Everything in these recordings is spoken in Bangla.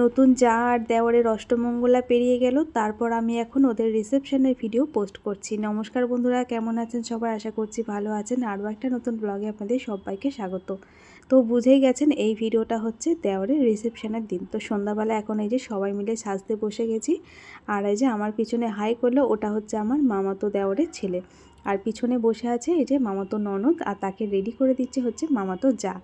নতুন যা আর দেওয়ারের অষ্টমঙ্গলা পেরিয়ে গেল, তারপর আমি এখন ওদের রিসেপশনের ভিডিও পোস্ট করছি। নমস্কার বন্ধুরা, কেমন আছেন সবাই? আশা করছি ভালো আছেন। আরও একটা নতুন ব্লগে আপনাদের সবাইকে স্বাগত। তো বুঝেই গেছেন, এই ভিডিওটা হচ্ছে দেওয়ারের রিসেপশনের দিন। তো সন্ধ্যাবেলা এখন এই যে সবাই মিলে সাজতে বসে গেছি, আর এই যে আমার পিছনে হাই করল, ওটা হচ্ছে আমার মামাতো দেওয়ারের ছেলে। আর পিছনে বসে আছে এই যে মামাতো ননদ, আর তাকে রেডি করে দিচ্ছে হচ্ছে মামাতো যা।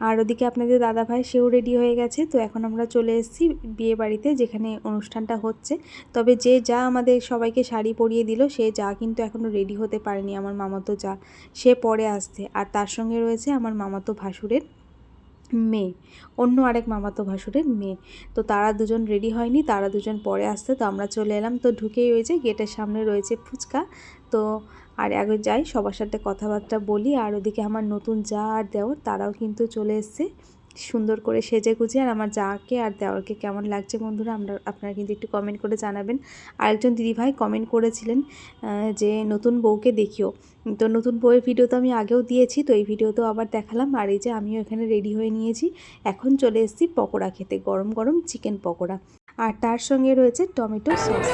আর ওদিকে আপনাদের দাদা ভাই সেও রেডি হয়ে গেছে। তো এখন আমরা চলে এসেছি বিয়ে বাড়িতে যেখানে অনুষ্ঠানটা হচ্ছে। তবে যে যা আমাদের সবাইকে শাড়ি পরিয়ে দিল, সে যা কিন্তু এখনও রেডি হতে পারেনি আমার মামাতো যা। সে পরে আসছে। আর তার সঙ্গে রয়েছে আমার মামাতো ভাসুরের মেয়ে। অন্য আরেক মামাতো ভাসুরের মেয়ে। তো তারা দুজন রেডি হয়নি, তারা দুজন পরে আসতে তো আমরা চলে এলাম। তো ঢুকেই রয়েছে গেটের সামনে রয়েছে ফুচকা। তো আর আগে যাই, সবার সাথে কথাবার্তা বলি। আর ওদিকে আমার নতুন যা আর দেওয়ার তারাও কিন্তু চলে এসছে। সুন্দর করে সেজে গুজে আর আমার যাকে আর দেওয়ারকে কেমন লাগছে বন্ধুরা, আমরা, আপনারা কিন্তু একটু কমেন্ট করে জানাবেন। আরেকজন দিদিভাই কমেন্ট করেছিলেন যে নতুন বউকে দেখিও। তো নতুন বউয়ের ভিডিও তো আমি আগেও দিয়েছি, তো এই ভিডিওতেও আবার দেখালাম। আর এই যে আমিও এখানে রেডি হয়ে নিয়েছি, এখন চলে এসেছি পকোড়া খেতে, গরম গরম চিকেন পকোড়া। আর তার সঙ্গে রয়েছে টমেটো সস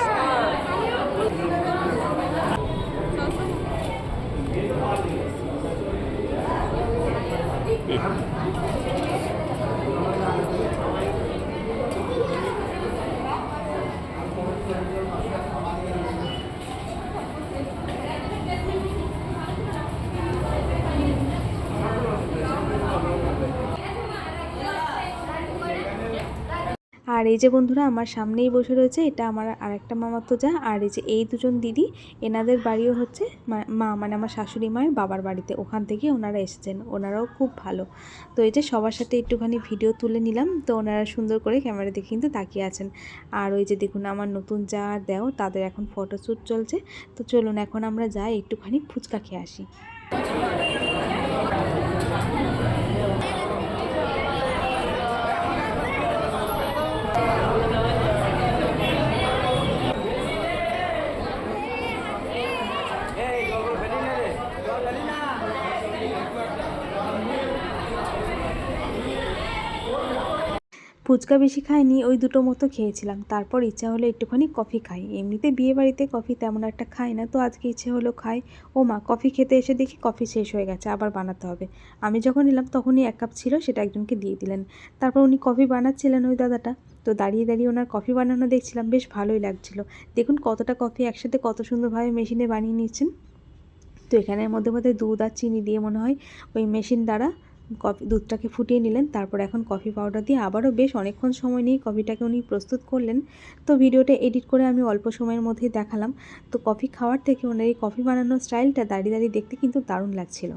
আর এই যে বন্ধুরা আমার সামনেই বসে রয়েছে, এটা আমার আরেকটা মামাতো যা। আর এই যে এই দুজন দিদি, এনাদের বাড়িও হচ্ছে মা- মানে আমার শাশুড়ি মায়ের বাবার বাড়িতে। ওখান থেকে ওনারা এসেছেন, ওনারাও খুব ভালো। তো এই যে সবার সাথে একটুখানি ভিডিও তুলে নিলাম, তো ওনারা সুন্দর করে ক্যামেরা দেখে কিন্তু তাকিয়ে আছেন। আর ওই যে দেখুন আমার নতুন যা আর দেও, তাদের এখন ফটোশ্যুট চলছে। তো চলুন এখন আমরা যাই, একটুখানি ফুচকা খেয়ে আসি। ফুচকা বেশি খাইনি, ওই দুটো মতো খেয়েছিলাম। তারপর ইচ্ছা হলো একটুখানি কফি খাই। এমনিতে বিয়ে বাড়িতে কফি তেমন একটা খাই না, তো আজকে ইচ্ছে হলো খাই। ও মা, কফি খেতে এসে দেখি কফি শেষ হয়ে গেছে, আবার বানাতে হবে। আমি যখন এলাম তখনই এক কাপ ছিল, সেটা একজনকে দিয়ে দিলেন। তারপর উনি কফি বানাচ্ছিলেন ওই দাদাটা। তো দাঁড়িয়ে দাঁড়িয়ে ওনার কফি বানানো দেখছিলাম, বেশ ভালোই লাগছিল। দেখুন কতটা কফি একসাথে কত সুন্দরভাবে মেশিনে বানিয়ে নিয়েছেন তো এখানের মধ্যে মধ্যে দুধ আর চিনি দিয়ে মনে হয় ওই মেশিন দ্বারা কফি, দুধটাকে ফুটিয়ে নিলেন। তারপর এখন কফি পাউডার দিয়ে আবারও বেশ অনেকক্ষণ সময় নিয়ে কফিটাকে উনি প্রস্তুত করলেন। তো ভিডিওটা এডিট করে আমি অল্প সময়ের মধ্যেই দেখালাম। তো কফি খাওয়ার থেকে ওনার এই কফি বানানোর স্টাইলটা দাঁড়িয়ে দাঁড়িয়ে দেখতে কিন্তু দারুণ লাগছিল।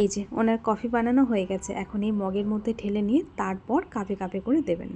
এই যে, ওনার কফি বানানো হয়ে গেছে। এখন এই মগের মধ্যে ঢেলে নিয়ে তারপর কাপে কাপে করে দেবেন।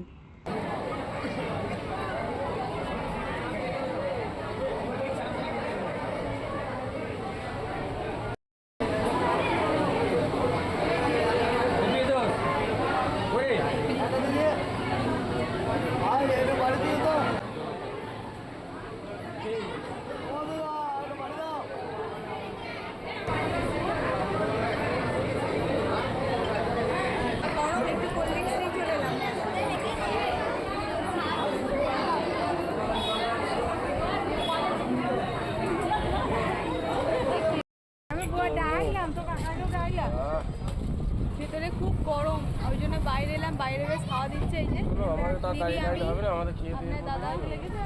আমি গোয়া ডাকলাম তো কাকাকেও ডাকলাম ভেতরে খুব গরম ওই জন্য বাইরে এলাম বাইরে বেশ খাওয়া দিচ্ছে এই যে। আমাদের দিদি, দাদা লেগেছে